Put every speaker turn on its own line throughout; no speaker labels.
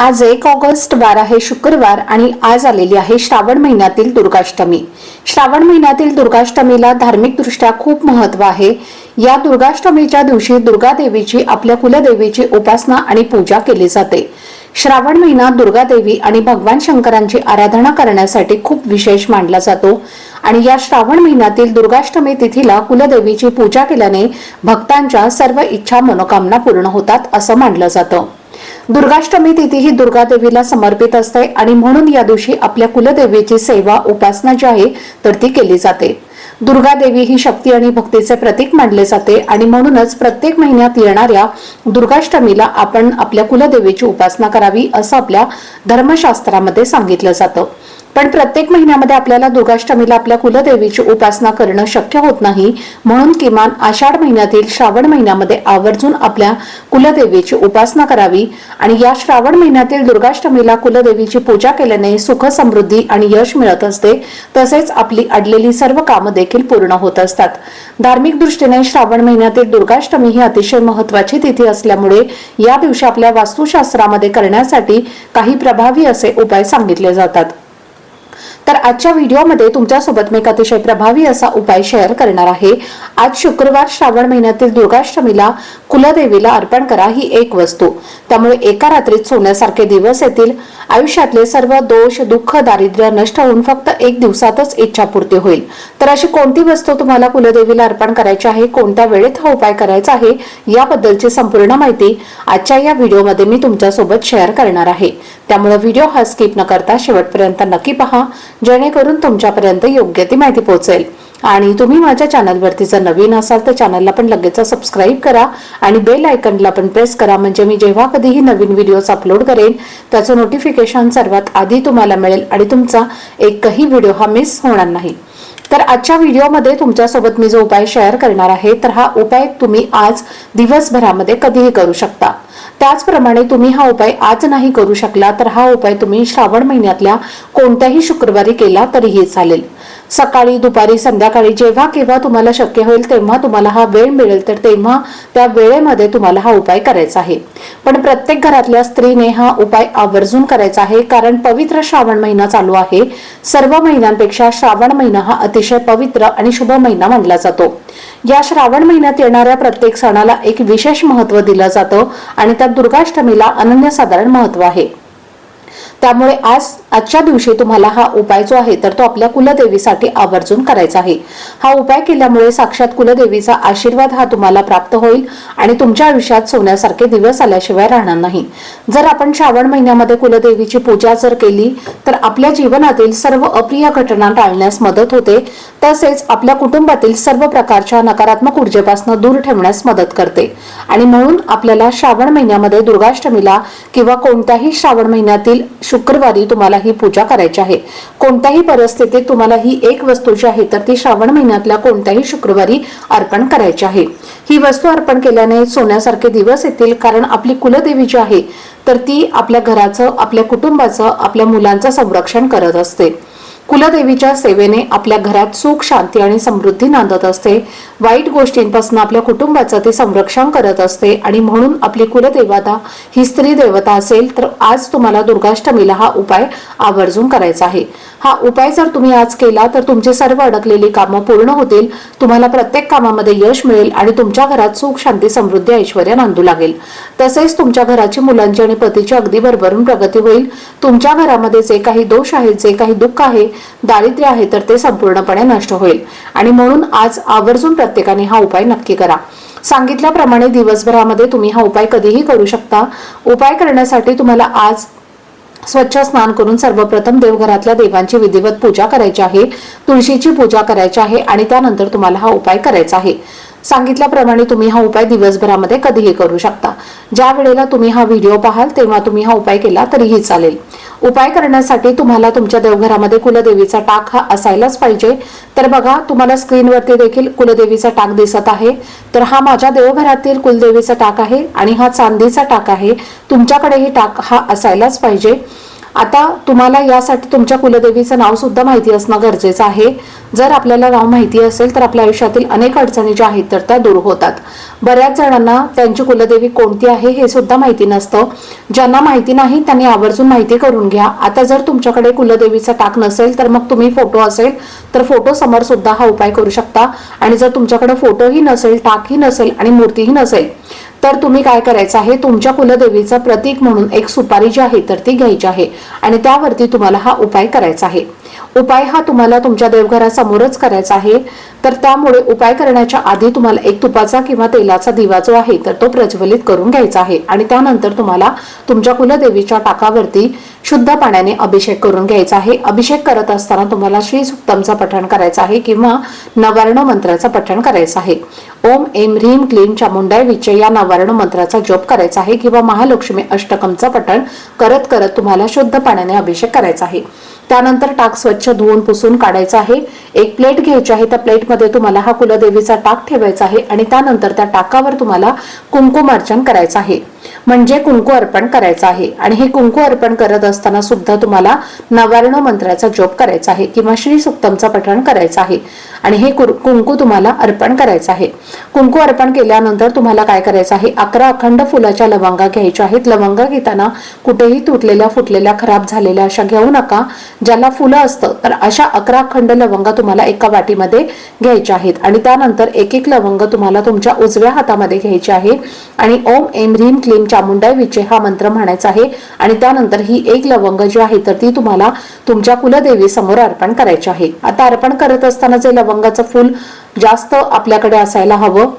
आज एक ऑगस्ट वार आहे शुक्रवार आणि आज आलेली आहे श्रावण महिन्यातील दुर्गाष्टमी. श्रावण महिन्यातील दुर्गाष्टमीला धार्मिकदृष्ट्या खूप महत्त्व आहे. या दुर्गाष्टमीच्या दिवशी दुर्गा देवीची आपल्या कुलदेवीची उपासना आणि पूजा केली जाते. श्रावण महिना दुर्गा देवी आणि भगवान शंकरांची आराधना करण्यासाठी खूप विशेष मानला जातो. आणि या श्रावण महिन्यातील दुर्गाष्टमी तिथीला कुलदेवीची पूजा केल्याने भक्तांच्या सर्व इच्छा मनोकामना पूर्ण होतात असं मानलं जातं. दुर्गाष्टमी तिथी ही दुर्गा देवीला समर्पित असते आणि म्हणून या दिवशी आपल्या कुलदेवीची सेवा उपासना जी आहे तर ती केली जाते. दुर्गा देवी ही शक्ती आणि भक्तीचे प्रतीक मानले जाते आणि म्हणूनच प्रत्येक महिन्यात येणाऱ्या दुर्गाष्टमीला आपण आपल्या कुलदेवीची उपासना करावी असं आपल्या धर्मशास्त्रामध्ये सांगितलं जातं. पण प्रत्येक महिन्यामध्ये आपल्याला दुर्गाष्टमीला आपल्या कुलदेवीची उपासना करणं शक्य होत नाही. म्हणून किमान आषाढ महिन्यातील श्रावण महिन्यामध्ये आवर्जून आपल्या कुलदेवीची उपासना करावी. आणि या श्रावण महिन्यातील दुर्गाष्टमीला कुलदेवीची पूजा केल्याने सुख समृद्धी आणि यश मिळत असते. तसेच आपली अडलेली सर्व कामं देखील पूर्ण होत असतात. धार्मिक दृष्टीने श्रावण महिन्यातील दुर्गाष्टमी ही अतिशय महत्वाची तिथी असल्यामुळे या दिवशी आपल्या वास्तुशास्त्रामध्ये करण्यासाठी काही प्रभावी असे उपाय सांगितले जातात. तर आजच्या व्हिडिओमध्ये तुमच्यासोबत मी एक अतिशय प्रभावी असा उपाय शेअर करणार आहे. आज शुक्रवार श्रावण महिन्यातील दुर्गाष्टमीला कुलदेवीला अर्पण करा ही एक वस्तू. त्यामुळे एका रात्रीत सोन्यासारखे दिवस येतील. आयुष्यातले सर्व दोष दुःख दारिद्र्य नष्ट होऊन फक्त एक दिवसातच इच्छापूर्ती होईल. तर अशी कोणती वस्तू तुम्हाला कुलदेवीला अर्पण करायची आहे कोणत्या वेळेत हा उपाय करायचा आहे याबद्दलची संपूर्ण माहिती आजच्या या व्हिडिओमध्ये मी तुमच्यासोबत शेअर करणार आहे. त्यामुळे व्हिडिओ हा स्किप न करता शेवटपर्यंत नक्की पहा. जेणेकरून तुमच्यापर्यंत योग्य ती माहिती पोहोचेल. आणि तुम्ही माझ्या चॅनलवरती जर नवीन असाल तर चॅनलला पण लगेच सबस्क्राईब करा आणि बेल आयकनला पण प्रेस करा. म्हणजे मी जेव्हा कधीही नवीन व्हिडिओज अपलोड करेन त्याचं नोटिफिकेशन सर्वात आधी तुम्हाला मिळेल आणि तुमचा एकही व्हिडिओ हा मिस होणार नाही. तर आजच्या व्हिडिओमध्ये तुमच्यासोबत मी जो उपाय शेअर करणार आहे तर हा उपाय तुम्ही आज दिवसभरामध्ये कधीही करू शकता. त्याचप्रमाणे तुम्ही हा उपाय आज नाही करू शकला तर हा उपाय तुम्ही श्रावण महिन्यातल्या कोणत्याही शुक्रवारी केला तरीही चालेल. सकाळी दुपारी संध्याकाळी जेव्हा केव्हा तुम्हाला शक्य होईल तेव्हा तुम्हाला हा वेळ मिळेल तर तेव्हा त्या वेळेमध्ये तुम्हाला हा उपाय करायचा आहे. पण प्रत्येक घरातल्या स्त्रीने हा उपाय आवर्जून करायचा आहे कारण पवित्र श्रावण महिना चालू आहे. सर्व महिन्यांपेक्षा श्रावण महिना हा अतिशय पवित्र आणि शुभ महिना मानला जातो. या श्रावण महिन्यात येणाऱ्या प्रत्येक सणाला एक विशेष महत्त्व दिलं जातं आणि त्या दुर्गाष्टमीला अनन्यसाधारण महत्त्व आहे. त्यामुळे आज आजच्या दिवशी तुम्हाला हा उपाय जो आहे तर तो आपल्या कुलदेवीसाठी आवर्जून करायचा आहे. हा उपाय केल्यामुळे साक्षात कुलदेवीचा आशीर्वाद हा तुम्हाला प्राप्त होईल आणि तुमच्या आयुष्यात सोन्यासारखे दिवस आल्याशिवाय राहणार नाही. जर आपण श्रावण महिन्यामध्ये कुलदेवीची पूजा जर केली तर आपल्या जीवनातील सर्व अप्रिय घटना टाळण्यास मदत होते. तसेच आपल्या कुटुंबातील सर्व प्रकारच्या नकारात्मक ऊर्जेपासून दूर ठेवण्यास मदत करते. आणि म्हणून आपल्याला श्रावण महिन्यामध्ये दुर्गाष्टमीला किंवा कोणत्याही श्रावण महिन्यातील शुक्रवारी तुम्हाला ही पूजा करायची आहे. कोणत्याही परिस्थितीत तुम्हाला ही एक वस्तू जी आहे तर ती श्रावण महिन्यातल्या कोणत्याही शुक्रवारी अर्पण करायची आहे. ही वस्तू अर्पण केल्याने सोन्यासारखे दिवस येतील कारण आपली कुलदेवी जी आहे तर ती आपल्या घराचं आपल्या कुटुंबाचं आपल्या मुलांचं संरक्षण करत असते. कुलदेवीच्या सेवेने आपल्या घरात सुख शांती आणि समृद्धी नांदत असते. वाईट गोष्टींपासून आपल्या कुटुंबाचं ते संरक्षण करत असते आणि म्हणून आपली कुलदेवता ही स्त्री देवता असेल तर आज तुम्हाला दुर्गाष्टमीला हा उपाय आवर्जून करायचा आहे. हा उपाय जर तुम्ही आज केला तर तुमची सर्व अडकलेली कामं पूर्ण होतील. तुम्हाला प्रत्येक कामामध्ये यश मिळेल आणि तुमच्या घरात सुख शांती समृद्धी ऐश्वर्य नांदू लागेल. तसेच तुमच्या घराची मुलांची आणि पतीची अगदी भरभरून प्रगती होईल. तुमच्या घरामध्ये जे काही दोष आहेत जे काही दुःख आहे दारिद्र्य आहे तर ते संपूर्णपणे नष्ट होईल. आणि म्हणून आज आवर्जून प्रत्येकाने हा उपाय नक्की करा. सांगितल्याप्रमाणे दिवसभरामध्ये तुम्ही हा उपाय कधीही करू शकता. उपाय करण्यासाठी तुम्हाला आज स्वच्छ स्नान करून सर्वप्रथम देवघरातल्या देवांची विधिवत पूजा करायची आहे. तुळशीची पूजा करायची आहे आणि त्यानंतर तुम्हाला हा उपाय करायचा आहे. सांगितल्याप्रमाणे तुम्ही हा उपाय दिवसभरामध्ये कधीही करू शकता. ज्या वेळेला तुम्ही हा व्हिडिओ पाहाल तेव्हा तुम्ही हा उपाय केला तरीही चालेल. उपाय करण्यासाठी तुम्हाला तुमच्या देवघरामध्ये कुलदेवीचा टाक हा असायलाच पाहिजे. तर बघा तुम्हाला स्क्रीनवरती देखील कुलदेवीचा टाक दिसत आहे. तर हा माझ्या देवघरातील कुलदेवीचा टाक आहे आणि हा चांदीचा टाक आहे. तुमच्याकडेही टाक हा असायलाच पाहिजे. आता तुम्हाला यासाठी तुमच्या कुलदेवीचं नाव सुद्धा माहिती असणं गरजेचं आहे. जर आपल्याला नाव माहिती असेल तर आपल्या आयुष्यातील अनेक अडचणी ज्या आहेत तर त्या दूर होतात. बऱ्याच जणांना त्यांची कुलदेवी कोणती आहे हे सुद्धा माहिती नसतं. ज्यांना माहिती नाही त्यांनी आवर्जून माहिती करून घ्या. आता जर तुमच्याकडे कुलदेवीचा टाक नसेल तर मग तुम्ही फोटो असेल तर फोटो समोर सुद्धा हा उपाय करू शकता. आणि जर तुमच्याकडे फोटोही नसेल टाकही नसेल आणि मूर्तीही नसेल तर तुम्ही काय करायचं आहे? तुमच्या कुलदेवीचं प्रतीक म्हणून एक सुपारी जी आहे तर ती घ्यायची आहे. आणि त्यावरती तुम्हाला हा उपाय करायचा आहे. उपाय हा तुम्हाला तुमच्या देवघरासमोरच करायचा आहे. तर त्यामुळे उपाय करण्याच्या आधी तुम्हाला एक तुपाचा किंवा तेलाचा दिवा जो आहे तर तो प्रज्वलित करून घ्यायचा आहे. आणि त्यानंतर तुम्हाला तुमच्या कुलदेवीच्या टाकावरती शुद्ध पाण्याने अभिषेक करून घ्यायचा आहे. अभिषेक करत असताना तुम्हाला श्री सुक्तमचं पठण करायचं आहे किंवा नवर्ण मंत्राचं पठण करायचं आहे. ओम एम ह्रीम क्लीम चामुंडाय विचय या नवर्ण मंत्राचा जप करायचा आहे किंवा महालक्ष्मी अष्टकमचं पठण करत करत तुम्हाला शुद्ध पाण्याने अभिषेक करायचा आहे. त्यानंतर टाक स्वच्छ धुवून पुसून काढायचा आहे. एक प्लेट घ्यायची आहे. त्या प्लेटमध्ये तुम्हाला हा कुलदेवीचा टाक ठेवायचा आहे आणि त्यानंतर त्या टाकावर तुम्हाला कुंकुम अर्चन करायचं आहे. म्हणजे कुंकू अर्पण करायचं आहे. आणि हे कुंकू अर्पण करत असताना सुद्धा तुम्हाला नवार्ण मंत्राचा जप करायचा आहे किंवा श्री सुक्तमचा पठण करायचं आहे. आणि हे कुर- कुंकू तुम्हाला अर्पण करायचं आहे. कुंकू अर्पण केल्यानंतर तुम्हाला काय करायचं आहे? अकरा अखंड फुलाच्या लवंगा घ्यायच्या आहेत. लवंगा घेताना कुठेही तुटलेल्या फुटलेल्या खराब झालेल्या अशा घेऊ नका. ज्याला फुलं असतं तर अशा अकरा अखंड लवंगा तुम्हाला एका वाटीमध्ये घ्यायच्या आहेत. आणि त्यानंतर एक एक लवंग तुम्हाला तुमच्या उजव्या हातामध्ये घ्यायचे आहे आणि ओम एम ह्रीम क्लीम चामुंडाय विचे हा मंत्र म्हणायचा आहे. आणि त्यानंतर ही एक लवंग जी आहे तर ती तुम्हाला तुमच्या कुलदेवी समोर अर्पण करायची आहे. आता अर्पण करत असताना जे लवंगाचं फूल जास्त आपल्याकडे असायला हवं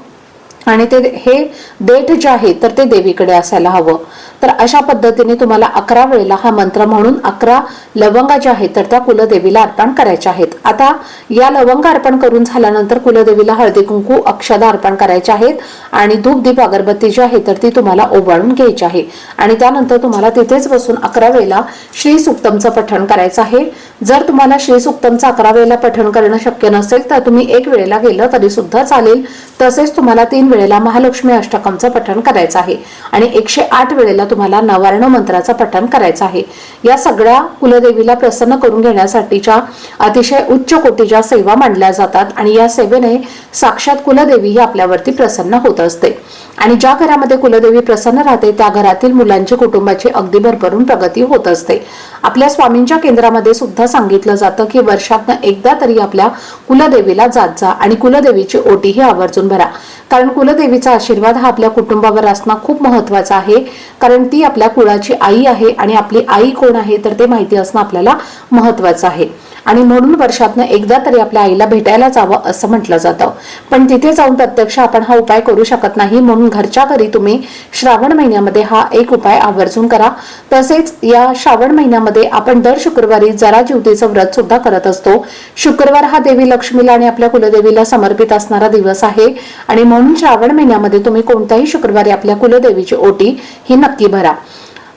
आणि ते हे देठ जे आहे तर ते देवीकडे असायला हवं. तर अशा पद्धतीने तुम्हाला अकरा वेळेला हा मंत्र म्हणून अकरा लवंगा ज्या आहेत तर त्या कुलदेवीला अर्पण करायच्या आहेत. आता या लवंग अर्पण करून झाल्यानंतर कुलदेवीला हळदी कुंकू अक्षदा अर्पण करायचे आहेत आणि धूप दीप अगरबत्ती जी आहे तर ती तुम्हाला ओवाळून घ्यायची आहे. आणि त्यानंतर तुम्हाला तिथेच बसून अकरा वेळेला श्री सुक्तमचं पठण करायचं आहे. जर तुम्हाला श्री सुक्तमचं अकरा वेळेला पठण करणं शक्य नसेल तर तुम्ही एक वेळेला गेलं तरी सुद्धा चालेल. तसेच तुम्हाला तीन वेळेला महालक्ष्मी अष्टकमचं पठण करायचं आहे. आणि एकशे आठ वेळेला तुम्हाला नवार्ण मंत्राचं पठण करायचं आहे. या सगळ्या कुलदेवीला प्रसन्न करून घेण्यासाठीच्या अतिशय उच्च कोटीच्या सेवा मांडल्या जातात. आणि या सेवेने साक्षात कुलदेवी ही आपल्यावरती प्रसन्न होत असते. आणि ज्या घरामध्ये कुलदेवी प्रसन्न राहते त्या घरातील मुलांची कुटुंबाची अगदी भरभरून प्रगती होत असते. आपल्या स्वामींच्या केंद्रामध्ये सुद्धा सांगितलं जातं की वर्षातनं एकदा तरी आपल्या कुलदेवीला जात जा आणि कुलदेवीची ओटीही आवर्जून भरा. कारण कुलदेवीचा आशीर्वाद हा आपल्या कुटुंबावर असणं खूप महत्त्वाचा आहे. कारण ती आपल्या कुळाची आई आहे आणि आपली आई कोण आहे तर ते माहिती असणं आपल्याला महत्वाचं आहे. आणि म्हणून वर्षातनं एकदा तरी आपल्या आईला भेटायला जावं असं म्हटलं जातं. पण तिथे जाऊन प्रत्यक्ष आपण हा उपाय करू शकत नाही म्हणून घरच्या घरी तुम्ही श्रावण महिन्यामध्ये हा एक उपाय आवर्जून करा. तसेच या श्रावण महिन्यामध्ये आपण दर शुक्रवारी जरा ज्योतीचं व्रत सुद्धा करत असतो. शुक्रवार हा देवी लक्ष्मीला आणि आपल्या कुलदेवीला समर्पित असणारा दिवस आहे आणि म्हणून श्रावण महिन्यामध्ये तुम्ही कोणत्याही शुक्रवारी आपल्या कुलदेवीची ओटी ही नक्की भरा.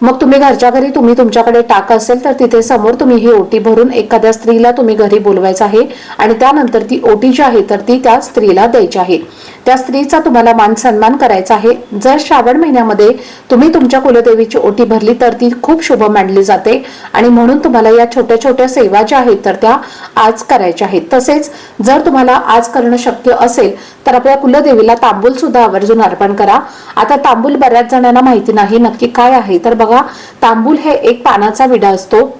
मग तुम्ही घरच्या घरी तुम्ही तुमच्याकडे टाक असेल तर तिथे समोर तुम्ही ही ओटी भरून एखाद्या स्त्रीला तुम्ही घरी बोलवायचं आहे आणि त्यानंतर ती ओटी जी आहे तर ती त्या स्त्रीला द्यायची आहे. त्या स्त्रीचा तुम्हाला मान सन्मान करायचा आहे. जर श्रावण महिन्यामध्ये तुम्ही तुमच्या कुलदेवीची ओटी भरली तर ती खूप शुभ मानली जाते आणि म्हणून तुम्हाला या छोट्या छोट्या सेवा ज्या आहेत तर त्या आज करायच्या आहेत. तसेच जर तुम्हाला आज करणं शक्य असेल तर आपल्या कुलदेवीला तांबूल सुद्धा आवर्जून अर्पण करा. आता तांबूल बऱ्याच जणांना माहिती नाही नक्की काय आहे. तर बघा तांबूल हे एक पानाचा विडा असतो.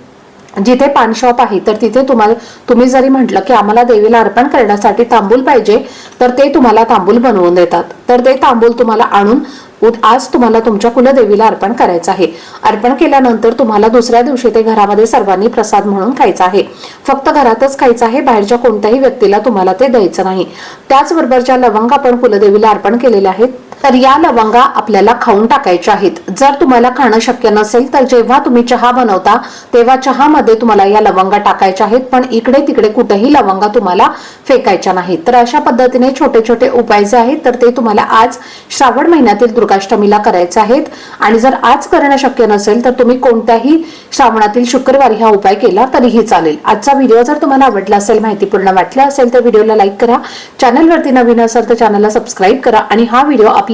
जिथे पान शॉप आहे तर तिथे तुम्हाला तुम्ही जरी म्हटलं की आम्हाला देवीला अर्पण करण्यासाठी तांबूल पाहिजे तर ते तुम्हाला तांबूल बनवून देतात. तर ते तांबूल तुम्हाला आणून उद- आज तुम्हाला तुमच्या कुलदेवीला अर्पण करायचं आहे. अर्पण केल्यानंतर तुम्हाला दुसऱ्या दिवशी ते घरामध्ये सर्वांनी प्रसाद म्हणून खायचा आहे. फक्त घरातच खायचं आहे बाहेरच्या कोणत्याही व्यक्तीला तुम्हाला ते द्यायचं नाही. त्याचबरोबर ज्या लवंग आपण कुलदेवीला अर्पण केलेल्या आहेत तर या लवंगा आपल्याला खाऊन टाकायच्या आहेत. जर तुम्हाला खाणं शक्य नसेल तर जेव्हा तुम्ही चहा बनवता तेव्हा चहामध्ये तुम्हाला या लवंगा टाकायच्या आहेत. पण इकडे तिकडे कुठेही लवंगा तुम्हाला फेकायच्या नाहीत. तर अशा पद्धतीने छोटे छोटे उपाय जे आहेत तर ते तुम्हाला आज श्रावण महिन्यातील दुर्गाष्टमीला करायचे आहेत. आणि जर आज करणं शक्य नसेल तर तुम्ही कोणत्याही श्रावणातील शुक्रवारी हा उपाय केला तरीही चालेल. आजचा व्हिडिओ जर तुम्हाला आवडला असेल माहितीपूर्ण वाटला असेल तर व्हिडिओला लाईक करा. चॅनलवरती नवीन असेल तर चॅनलला सबस्क्राईब करा. आणि हा व्हिडिओ आपल्या